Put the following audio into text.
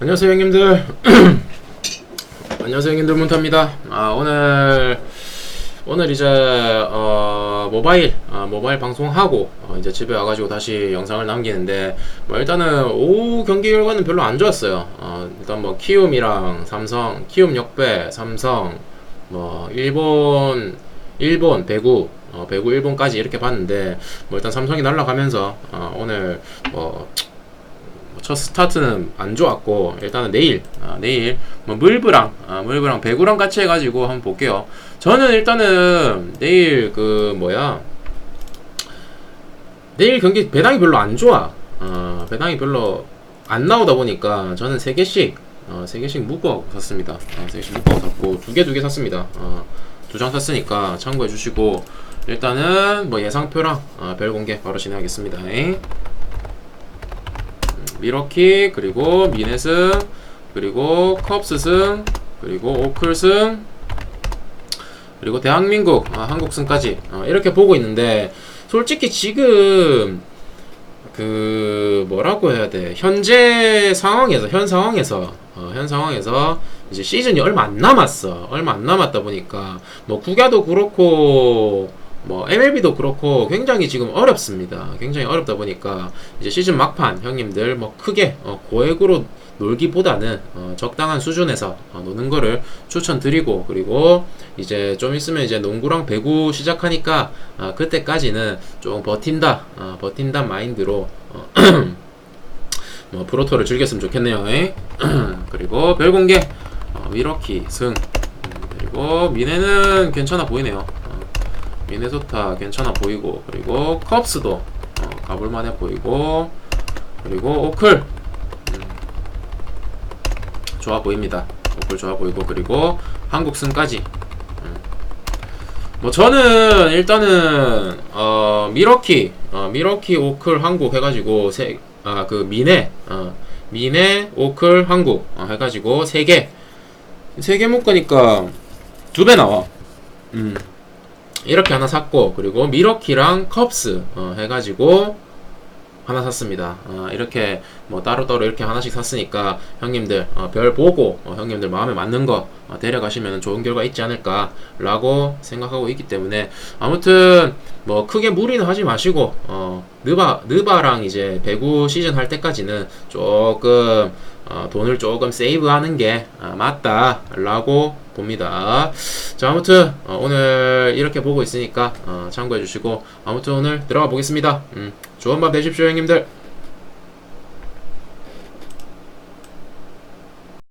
안녕하세요 형님들. 안녕하세요 형님들. 문타입니다. 아 오늘 오늘 이제 어 모바일 아, 모바일 방송하고 어, 이제 집에 와가지고 다시 영상을 남기는데 뭐 일단은 오후 경기 결과는 별로 안 좋았어요. 어 일단 뭐 키움이랑 삼성 키움 역배 삼성 뭐 일본 일본 배구 어, 배구 일본까지 이렇게 봤는데 뭐 일단 삼성이 날아가면서 어, 오늘 뭐 첫 스타트는 안 좋았고 일단은 내일 아, 내일 뭐 물브랑 아, 물브랑 배구랑 같이 해가지고 한번 볼게요. 저는 일단은 내일 그 뭐야 내일 경기 배당이 별로 안 좋아. 어, 배당이 별로 안 나오다 보니까 저는 세 개씩 어, 세 개씩 묶어 샀습니다. 어, 세 개씩 묶어 샀고 두 개 두 개 샀습니다. 어, 두 장 샀으니까 참고해 주시고 일단은 뭐 예상표랑 어, 별 공개 바로 진행하겠습니다. 잉? 미러키 그리고 미네 승 그리고 컵스 승 그리고 오클 승 그리고 대한민국 아, 한국 승까지 어, 이렇게 보고 있는데 솔직히 지금 그 뭐라고 해야 돼? 현재 상황에서 현 상황에서 어, 현 상황에서 이제 시즌이 얼마 안 남았어. 얼마 안 남았다 보니까 뭐 국야도 그렇고 뭐 MLB도 그렇고 굉장히 지금 어렵습니다. 굉장히 어렵다 보니까 이제 시즌 막판 형님들 뭐 크게 어, 고액으로 놀기보다는 어, 적당한 수준에서 어, 노는 거를 추천드리고 그리고 이제 좀 있으면 이제 농구랑 배구 시작하니까 아, 그때까지는 좀 버틴다 어, 버틴다 마인드로 어, 뭐 프로토를 즐겼으면 좋겠네요. 에? 그리고 별 공개 어, 미러키 승 음, 그리고 미네는 괜찮아 보이네요. 어, 미네소타 괜찮아 보이고 그리고 컵스도 어, 가볼만해 보이고 그리고 오클. 음, 좋아 보입니다. 오클 좋아 보이고 그리고 한국 승까지. 음. 뭐 저는 일단은 어 미러키 어 미러키 오클 한국 해가지고 세아그 미네 어 미네 오클 한국 어, 해가지고 세개세 개 묶으니까 두 배 나와. 음 이렇게 하나 샀고 그리고 미러키랑 컵스 어, 해가지고 하나 샀습니다. 어, 이렇게 뭐 따로따로 이렇게 하나씩 샀으니까 형님들 어, 별 보고 어, 형님들 마음에 맞는 거 어, 데려가시면 좋은 결과 있지 않을까라고 생각하고 있기 때문에 아무튼 뭐 크게 무리는 하지 마시고 어, 느바 느바랑 이제 배구 시즌 할 때까지는 조금 어, 돈을 조금 세이브하는 게 아, 맞다라고 봅니다. 자 아무튼 어, 오늘 이렇게 보고 있으니까 어, 참고해 주시고 아무튼 오늘 들어가 보겠습니다. 음, 좋은 밤 되십시오 형님들.